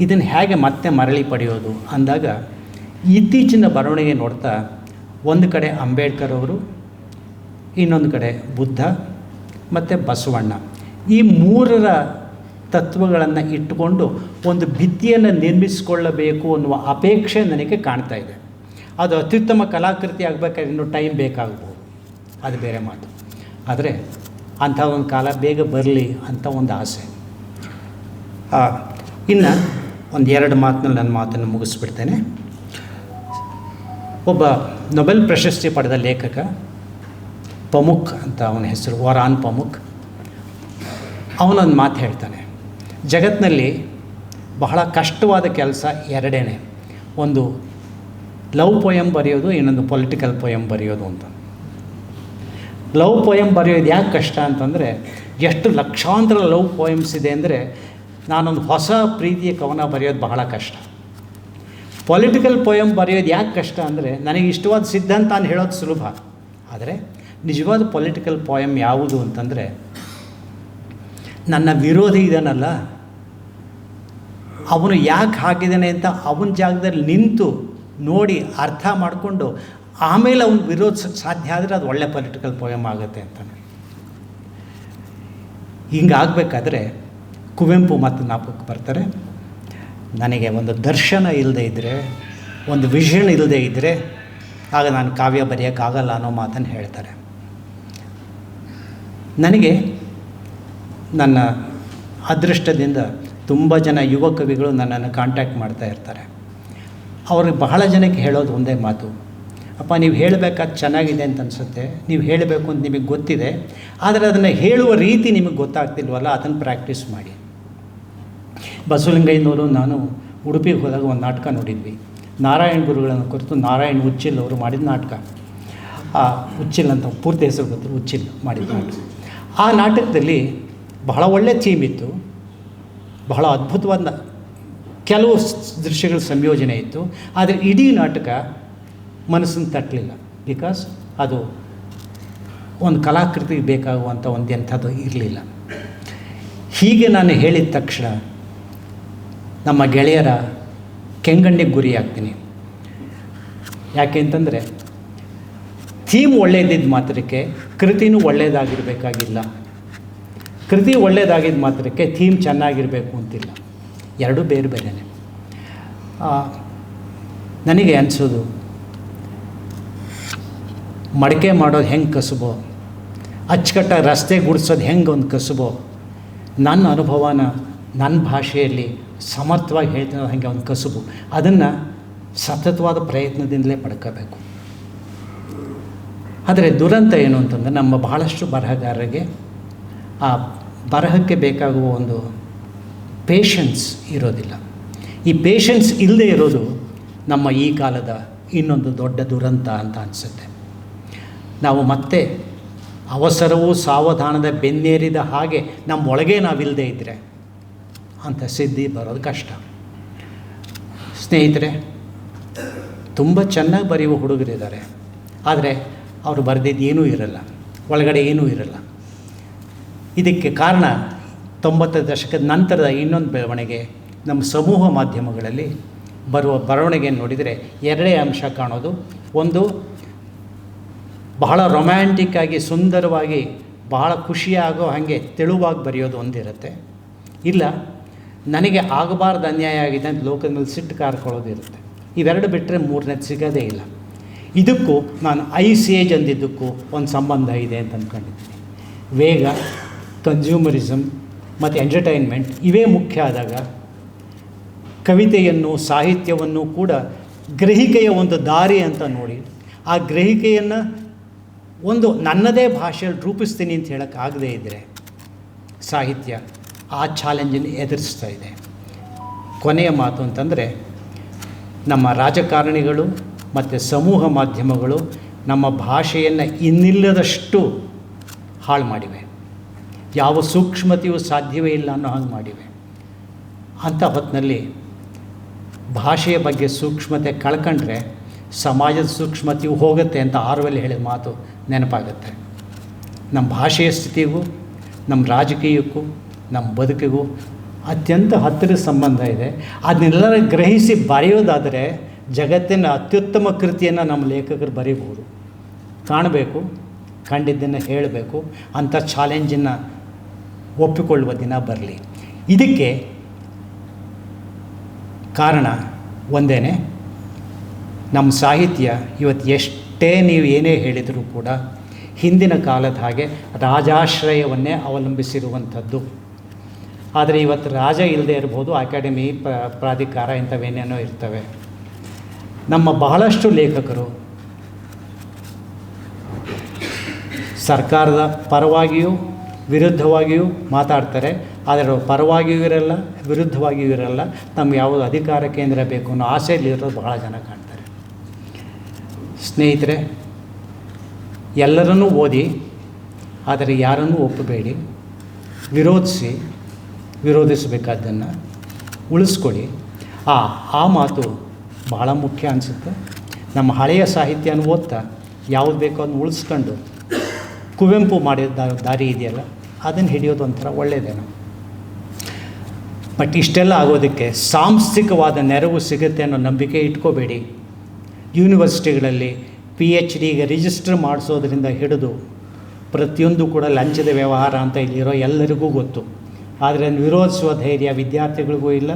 ಇದನ್ನು ಹೇಗೆ ಮತ್ತೆ ಮರಳಿ ಪಡೆಯೋದು ಅಂದಾಗ ಇತ್ತೀಚಿನ ಬರವಣಿಗೆ ನೋಡ್ತಾ ಒಂದು ಕಡೆ ಅಂಬೇಡ್ಕರ್ ಅವರು, ಇನ್ನೊಂದು ಕಡೆ ಬುದ್ಧ ಮತ್ತು ಬಸವಣ್ಣ. ಈ ಮೂರರ ತತ್ವಗಳನ್ನು ಇಟ್ಟುಕೊಂಡು ಒಂದು ಭಿತ್ತಿಯನ್ನು ನಿರ್ಮಿಸಿಕೊಳ್ಳಬೇಕು ಅನ್ನುವ ಅಪೇಕ್ಷೆ ನನಗೆ ಕಾಣ್ತಾ ಇದೆ. ಅದು ಅತ್ಯುತ್ತಮ ಕಲಾಕೃತಿ ಆಗಬೇಕಾದ್ರೆ ಇನ್ನೂ ಟೈಮ್ ಬೇಕಾಗ್ಬೋದು ಅದು ಬೇರೆ ಮಾತು. ಆದರೆ ಅಂಥ ಒಂದು ಕಾಲ ಬೇಗ ಬರಲಿ ಅಂತ ಒಂದು ಆಸೆ. ಇನ್ನು ಒಂದು ಎರಡು ಮಾತಿನಲ್ಲಿ ನನ್ನ ಮಾತನ್ನು ಮುಗಿಸ್ಬಿಡ್ತೇನೆ. ಒಬ್ಬ ನೊಬೆಲ್ ಪ್ರಶಸ್ತಿ ಪಡೆದ ಲೇಖಕ ಪಮುಕ್ ಅಂತ ಅವನ ಹೆಸರು, ವರಾನ್ ಪಮುಖ್ ಅವನೊಂದು ಮಾತು ಹೇಳ್ತಾನೆ ಜಗತ್ತಿನಲ್ಲಿ ಬಹಳ ಕಷ್ಟವಾದ ಕೆಲಸ ಎರಡೇನೆ. ಒಂದು ಲವ್ ಪೊಯಮ್ ಬರೆಯೋದು, ಇನ್ನೊಂದು ಪೊಲಿಟಿಕಲ್ ಪೊಯಮ್ ಬರೆಯೋದು ಅಂತ. ಲವ್ ಪೊಯಮ್ ಬರೆಯೋದು ಯಾಕೆ ಕಷ್ಟ ಅಂತಂದರೆ, ಎಷ್ಟು ಲಕ್ಷಾಂತರ ಲವ್ ಪೊಯಮ್ಸ್ ಇದೆ ಅಂದರೆ, ನಾನೊಂದು ಹೊಸ ಪ್ರೀತಿಯ ಕವನ ಬರೆಯೋದು ಬಹಳ ಕಷ್ಟ. ಪೊಲಿಟಿಕಲ್ ಪೊಯಮ್ ಬರೆಯೋದು ಯಾಕೆ ಕಷ್ಟ ಅಂದರೆ, ನನಗೆ ಇಷ್ಟವಾದ ಸಿದ್ಧಾಂತ ಅಂತ ಹೇಳೋದು ಸುಲಭ. ಆದರೆ ನಿಜವಾದ ಪೊಲಿಟಿಕಲ್ ಪಾಯಮ್ ಯಾವುದು ಅಂತಂದರೆ, ನನ್ನ ವಿರೋಧಿ ಇದಾನಲ್ಲ, ಅವನು ಯಾಕೆ ಹಾಕಿದ್ದಾನೆ ಅಂತ ಅವನ ಜಾಗದಲ್ಲಿ ನಿಂತು ನೋಡಿ ಅರ್ಥ ಮಾಡಿಕೊಂಡು ಆಮೇಲೆ ಅವನು ವಿರೋಧ ಸಾಧ್ಯ ಆದರೆ ಅದು ಒಳ್ಳೆ ಪೊಲಿಟಿಕಲ್ ಪೊಯಮ್ ಆಗುತ್ತೆ ಅಂತಾನೆ. ಹಿಂಗಾಗಬೇಕಾದ್ರೆ ಕುವೆಂಪು ಮತ್ತು ನಾಪಕ್ಕೆ ಬರ್ತಾರೆ. ನನಗೆ ಒಂದು ದರ್ಶನ ಇಲ್ಲದೆ ಇದ್ದರೆ ಒಂದು ವಿಷನ್ ಇಲ್ಲದೆ ಇದ್ದರೆ ಆಗ ನಾನು ಕಾವ್ಯ ಬರೆಯೋಕ್ಕಾಗಲ್ಲ ಅನ್ನೋ ಮಾತನ್ನು ಹೇಳ್ತಾರೆ. ನನಗೆ ನನ್ನ ಅದೃಷ್ಟದಿಂದ ತುಂಬ ಜನ ಯುವ ಕವಿಗಳು ನನ್ನನ್ನು ಕಾಂಟ್ಯಾಕ್ಟ್ ಮಾಡ್ತಾ ಇರ್ತಾರೆ. ಅವ್ರಿಗೆ ಬಹಳ ಜನಕ್ಕೆ ಹೇಳೋದು ಒಂದೇ ಮಾತು. ಅಪ್ಪ, ನೀವು ಹೇಳಬೇಕಾದ ಚೆನ್ನಾಗಿದೆ ಅಂತ ಅನಿಸುತ್ತೆ. ನೀವು ಹೇಳಬೇಕು ಅಂತ ನಿಮಗೆ ಗೊತ್ತಿದೆ. ಆದರೆ ಅದನ್ನು ಹೇಳುವ ರೀತಿ ನಿಮಗೆ ಗೊತ್ತಾಗ್ತಿಲ್ವಲ್ಲ, ಅದನ್ನು ಪ್ರಾಕ್ಟೀಸ್ ಮಾಡಿ. ಬಸವಲಿಂಗಯ್ಯನವರು ನಾನು ಉಡುಪಿಗೆ ಹೋದಾಗ ಒಂದು ನಾಟಕ ನೋಡಿದ್ವಿ. ನಾರಾಯಣ ಗುರುಗಳನ್ನು ಕುರಿತು ನಾರಾಯಣ ಉಚ್ಚಿಲ್ ಅವರು ಮಾಡಿದ ನಾಟಕ. ಆ ಉಚ್ಚಿಲ್ ಅಂತ ಪೂರ್ತಿ ಹೆಸರು ಗೊತ್ತಿಲ್ಲ, ಉಚ್ಚಿಲ್ ಮಾಡಿದ ನಾಟಕ. ಆ ನಾಟಕದಲ್ಲಿ ಬಹಳ ಒಳ್ಳೆಯ ಥೀಮ್ ಇತ್ತು. ಬಹಳ ಅದ್ಭುತವಾದ ಕೆಲವು ದೃಶ್ಯಗಳ ಸಂಯೋಜನೆ ಇತ್ತು. ಆದರೆ ಇಡೀ ನಾಟಕ ಮನಸ್ಸನ್ನು ತಟ್ಟಲಿಲ್ಲ. ಬಿಕಾಸ್ ಅದು ಒಂದು ಕಲಾಕೃತಿಗೆ ಬೇಕಾಗುವಂಥ ಒಂದು ಎಂಥದ್ದು ಇರಲಿಲ್ಲ. ಹೀಗೆ ನಾನು ಹೇಳಿದ ತಕ್ಷಣ ನಮ್ಮ ಗೆಳೆಯರ ಕೆಂಗಣ್ಣಿಗೆ ಗುರಿಯಾಗ್ತೀನಿ ಯಾಕೆ ಅಂತಂದರೆ ಥೀಮ್ ಒಳ್ಳೆಯದಿದ್ದ ಮಾತ್ರಕ್ಕೆ ಕೃತಿನೂ ಒಳ್ಳೆಯದಾಗಿರಬೇಕಾಗಿಲ್ಲ ಕೃತಿ ಒಳ್ಳೆಯದಾಗಿದ್ದ ಮಾತ್ರಕ್ಕೆ ಥೀಮ್ ಚೆನ್ನಾಗಿರಬೇಕು ಅಂತಿಲ್ಲ. ಎರಡೂ ಬೇರೆ ಬೇರೆನೆ. ಆ, ನನಗೆ ಅನಿಸೋದು ಮಡಿಕೆ ಮಾಡೋದು ಹೆಂಗೆ ಕಸುಬೋ? ಅಚ್ಚುಕಟ್ಟ ರಸ್ತೆ ಗುಡಿಸೋದು ಹೆಂಗೆ ಒಂದು ಕಸುಬೋ? ನನ್ನ ಅನುಭವನ ನನ್ನ ಭಾಷೆಯಲ್ಲಿ ಸಮರ್ಥವಾಗಿ ಹೇಳ್ತಿರೋದು ಹಾಗೆ ಒಂದು ಕಸುಬು? ಅದನ್ನು ಸತತವಾದ ಪ್ರಯತ್ನದಿಂದಲೇ ಪಡ್ಕೋಬೇಕು. ಆದರೆ ದುರಂತ ಏನು ಅಂತಂದರೆ ನಮ್ಮ ಬಹಳಷ್ಟು ಬರಹಗಾರರಿಗೆ ಆ ಬರಹಕ್ಕೆ ಬೇಕಾಗುವ ಒಂದು ಪೇಷನ್ಸ್ ಇರೋದಿಲ್ಲ. ಈ ಪೇಷನ್ಸ್ ಇಲ್ಲದೆ ಇರೋದು ನಮ್ಮ ಈ ಕಾಲದ ಇನ್ನೊಂದು ದೊಡ್ಡ ದುರಂತ ಅಂತ ಅನಿಸುತ್ತೆ. ನಾವು ಮತ್ತೆ ಅವಸರವೂ ಸಾವಧಾನದ ಬೆನ್ನೇರಿದ ಹಾಗೆ ನಮ್ಮ ಒಳಗೆ ನಾವಿಲ್ಲದೆ ಇದ್ದರೆ ಅಂತ ಸಿದ್ಧಿ ಬರೋದು ಕಷ್ಟ. ಸ್ನೇಹಿತರೆ, ತುಂಬ ಚೆನ್ನಾಗಿ ಬರೆಯುವ ಹುಡುಗರಿದ್ದಾರೆ. ಆದರೆ ಅವರು ಬರೆದಿದ್ದು ಏನೂ ಇರಲ್ಲ. ಒಳಗಡೆ ಏನೂ ಇರಲ್ಲ. ಇದಕ್ಕೆ ಕಾರಣ ತೊಂಬತ್ತರ ದಶಕದ ನಂತರದ ಇನ್ನೊಂದು ಬೆಳವಣಿಗೆ ನಮ್ಮ ಸಮೂಹ ಮಾಧ್ಯಮಗಳಲ್ಲಿ ಬರುವ ಬರವಣಿಗೆಯನ್ನು ನೋಡಿದರೆ ಎರಡೇ ಅಂಶ ಕಾಣೋದು. ಒಂದು, ಬಹಳ ರೊಮ್ಯಾಂಟಿಕ್ಕಾಗಿ ಸುಂದರವಾಗಿ ಬಹಳ ಖುಷಿಯಾಗೋ ಹಾಗೆ ತೆಳುವಾಗಿ ಬರೆಯೋದು ಒಂದಿರುತ್ತೆ. ಇಲ್ಲ, ನನಗೆ ಆಗಬಾರ್ದು ಅನ್ಯಾಯ ಆಗಿದೆ ಅಂತ ಲೋಕದ ಮೇಲೆ ಸಿಟ್ಟು ಕಾರ್ಕೊಳ್ಳೋದು ಇರುತ್ತೆ ಇವೆರಡು ಬಿಟ್ಟರೆ ಮೂರನೇದು ಸಿಗೋದೇ ಇಲ್ಲ. ಇದಕ್ಕೂ ನಾನು ಐಸ್ ಏಜ್ ಅಂದಿದ್ದಕ್ಕೂ ಒಂದು ಸಂಬಂಧ ಇದೆ ಅಂತ ಅಂದ್ಕೊಂಡಿದ್ದೀನಿ ವೇಗ ಕನ್ಸ್ಯೂಮರಿಸಮ್ ಮತ್ತು ಎಂಟರ್ಟೈನ್ಮೆಂಟ್ ಇವೇ ಮುಖ್ಯ ಆದಾಗ ಕವಿತೆಯನ್ನು, ಸಾಹಿತ್ಯವನ್ನು ಕೂಡ ಗ್ರಹಿಕೆಯ ಒಂದು ದಾರಿ ಅಂತ ನೋಡಿ, ಆ ಗ್ರಹಿಕೆಯನ್ನು ಒಂದು ನನ್ನದೇ ಭಾಷೆಯಲ್ಲಿ ರೂಪಿಸ್ತೀನಿ ಅಂತ ಹೇಳೋಕ್ಕಾಗದೇ ಇದ್ದರೆ ಸಾಹಿತ್ಯ ಆ ಚಾಲೆಂಜನ್ನು ಎದುರಿಸ್ತಾ ಇದೆ. ಕೊನೆಯ ಮಾತು ಅಂತಂದರೆ, ನಮ್ಮ ರಾಜಕಾರಣಿಗಳು ಮತ್ತು ಸಮೂಹ ಮಾಧ್ಯಮಗಳು ನಮ್ಮ ಭಾಷೆಯನ್ನು ಇನ್ನಿಲ್ಲದಷ್ಟು ಹಾಳು ಮಾಡಿವೆ. ಯಾವ ಸೂಕ್ಷ್ಮತೆಯೂ ಸಾಧ್ಯವೇ ಇಲ್ಲ ಅನ್ನೋ ಹಾಗೆ ಮಾಡಿವೆ. ಅಂಥ ಹೊತ್ತಿನಲ್ಲಿ ಭಾಷೆಯ ಬಗ್ಗೆ ಸೂಕ್ಷ್ಮತೆ ಕಳ್ಕೊಂಡ್ರೆ ಸಮಾಜದ ಸೂಕ್ಷ್ಮತೆಯು ಹೋಗುತ್ತೆ ಅಂತ ಆರ್ವೆಲ್ಲಿ ಹೇಳಿದ ಮಾತು ನೆನಪಾಗುತ್ತೆ. ನಮ್ಮ ಭಾಷೆಯ ಸ್ಥಿತಿಗೂ, ನಮ್ಮ ರಾಜಕೀಯಕ್ಕೂ, ನಮ್ಮ ಬದುಕಿಗೂ ಅತ್ಯಂತ ಹತ್ತಿರ ಸಂಬಂಧ ಇದೆ. ಅದನ್ನೆಲ್ಲರ ಗ್ರಹಿಸಿ ಬರೆಯೋದಾದರೆ ಜಗತ್ತಿನ ಅತ್ಯುತ್ತಮ ಕೃತಿಯನ್ನು ನಮ್ಮ ಲೇಖಕರು ಬರೀಬೋದು ಕಾಣಬೇಕು, ಕಂಡಿದ್ದನ್ನು ಹೇಳಬೇಕು, ಅಂಥ ಚಾಲೆಂಜನ್ನು ಒಪ್ಪಿಕೊಳ್ಳುವ ದಿನ ಬರಲಿ. ಇದಕ್ಕೆ ಕಾರಣ ಒಂದೇ ನಮ್ಮ ಸಾಹಿತ್ಯ ಇವತ್ತು ಎಷ್ಟೇ ನೀವು ಏನೇ ಹೇಳಿದರೂ ಕೂಡ ಹಿಂದಿನ ಕಾಲದ ಹಾಗೆ ರಾಜಾಶ್ರಯವನ್ನೇ ಅವಲಂಬಿಸಿರುವಂಥದ್ದು. ಆದರೆ ಇವತ್ತು ರಾಜ ಇಲ್ಲದೆ ಇರ್ಬೋದು, ಅಕಾಡೆಮಿ ಪ್ರ ಪ್ರಾಧಿಕಾರ ಇಂಥವೇನೇನೋ ಇರ್ತವೆ. ನಮ್ಮ ಬಹಳಷ್ಟು ಲೇಖಕರು ಸರ್ಕಾರದ ಪರವಾಗಿಯೂ ವಿರುದ್ಧವಾಗಿಯೂ ಮಾತಾಡ್ತಾರೆ. ಆದರೆ ಪರವಾಗಿಯೂ ಇರಲ್ಲ, ವಿರುದ್ಧವಾಗಿಯೂ ಇರಲ್ಲ. ನಮ್ಗೆ ಯಾವುದು ಅಧಿಕಾರ ಕೇಂದ್ರ ಬೇಕು ಅನ್ನೋ ಆಸೆಯಲ್ಲಿರೋದು ಬಹಳ ಜನ ಕಾಣ್ತಾರೆ. ಸ್ನೇಹಿತರೆ, ಎಲ್ಲರನ್ನೂ ಓದಿ, ಆದರೆ ಯಾರನ್ನೂ ಒಪ್ಪಬೇಡಿ. ವಿರೋಧಿಸಿ ವಿರೋಧಿಸಬೇಕಾದ್ದನ್ನು ಉಳಿಸ್ಕೊಡಿ. ಆ ಆ ಮಾತು ಬಹಳ ಮುಖ್ಯ ಅನಿಸುತ್ತೆ. ನಮ್ಮ ಹಳೆಯ ಸಾಹಿತ್ಯನ ಓದ್ತಾ, ಯಾವ್ದು ಬೇಕೋ ಅದನ್ನು ಉಳಿಸ್ಕೊಂಡು ಕುವೆಂಪು ಮಾಡಿದ ದಾರಿ ಇದೆಯಲ್ಲ, ಅದನ್ನು ಹಿಡಿಯೋದು ಒಂಥರ ಒಳ್ಳೆಯದೇನೋ ಬಟ್ ಇಷ್ಟೆಲ್ಲ ಆಗೋದಕ್ಕೆ ಸಾಂಸ್ಥಿಕವಾದ ನೆರವು ಸಿಗುತ್ತೆ ಅನ್ನೋ ನಂಬಿಕೆ ಇಟ್ಕೋಬೇಡಿ. ಯೂನಿವರ್ಸಿಟಿಗಳಲ್ಲಿ ಪಿ ಎಚ್ ಡಿಗೆ ರಿಜಿಸ್ಟರ್ ಮಾಡಿಸೋದ್ರಿಂದ ಹಿಡಿದು ಪ್ರತಿಯೊಂದು ಕೂಡ ಲಂಚದ ವ್ಯವಹಾರ ಅಂತ ಇಲ್ಲಿರೋ ಎಲ್ಲರಿಗೂ ಗೊತ್ತು. ಆದರೆ ವಿರೋಧಿಸುವ ಧೈರ್ಯ ವಿದ್ಯಾರ್ಥಿಗಳಿಗೂ ಇಲ್ಲ.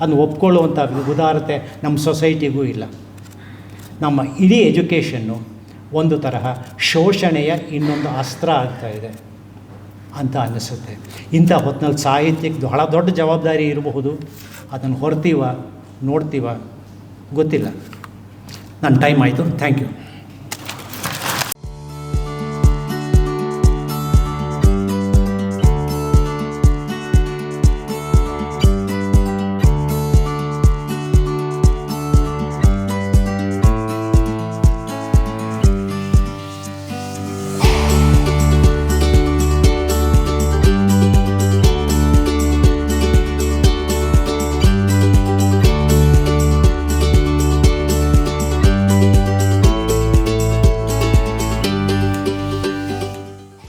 ಅದನ್ನು ಒಪ್ಕೊಳ್ಳುವಂಥ ಉದಾರತೆ ನಮ್ಮ ಸೊಸೈಟಿಗೂ ಇಲ್ಲ. ನಮ್ಮ ಇಡೀ ಎಜುಕೇಷನ್ನು ಒಂದು ತರಹ ಶೋಷಣೆಯ ಇನ್ನೊಂದು ಅಸ್ತ್ರ ಆಗ್ತಾ ಇದೆ ಅಂತ ಅನ್ನಿಸುತ್ತೆ. ಇಂಥ ಹೊತ್ತಿನಲ್ಲಿ ಸಾಹಿತ್ಯಕ್ಕೆ ಬಹಳ ದೊಡ್ಡ ಜವಾಬ್ದಾರಿ ಇರಬಹುದು. ಅದನ್ನು ಹೊರ್ತೀವ, ನೋಡ್ತೀವ, ಗೊತ್ತಿಲ್ಲ. ನನ್ನ ಟೈಮ್ ಆಯಿತು. Thank you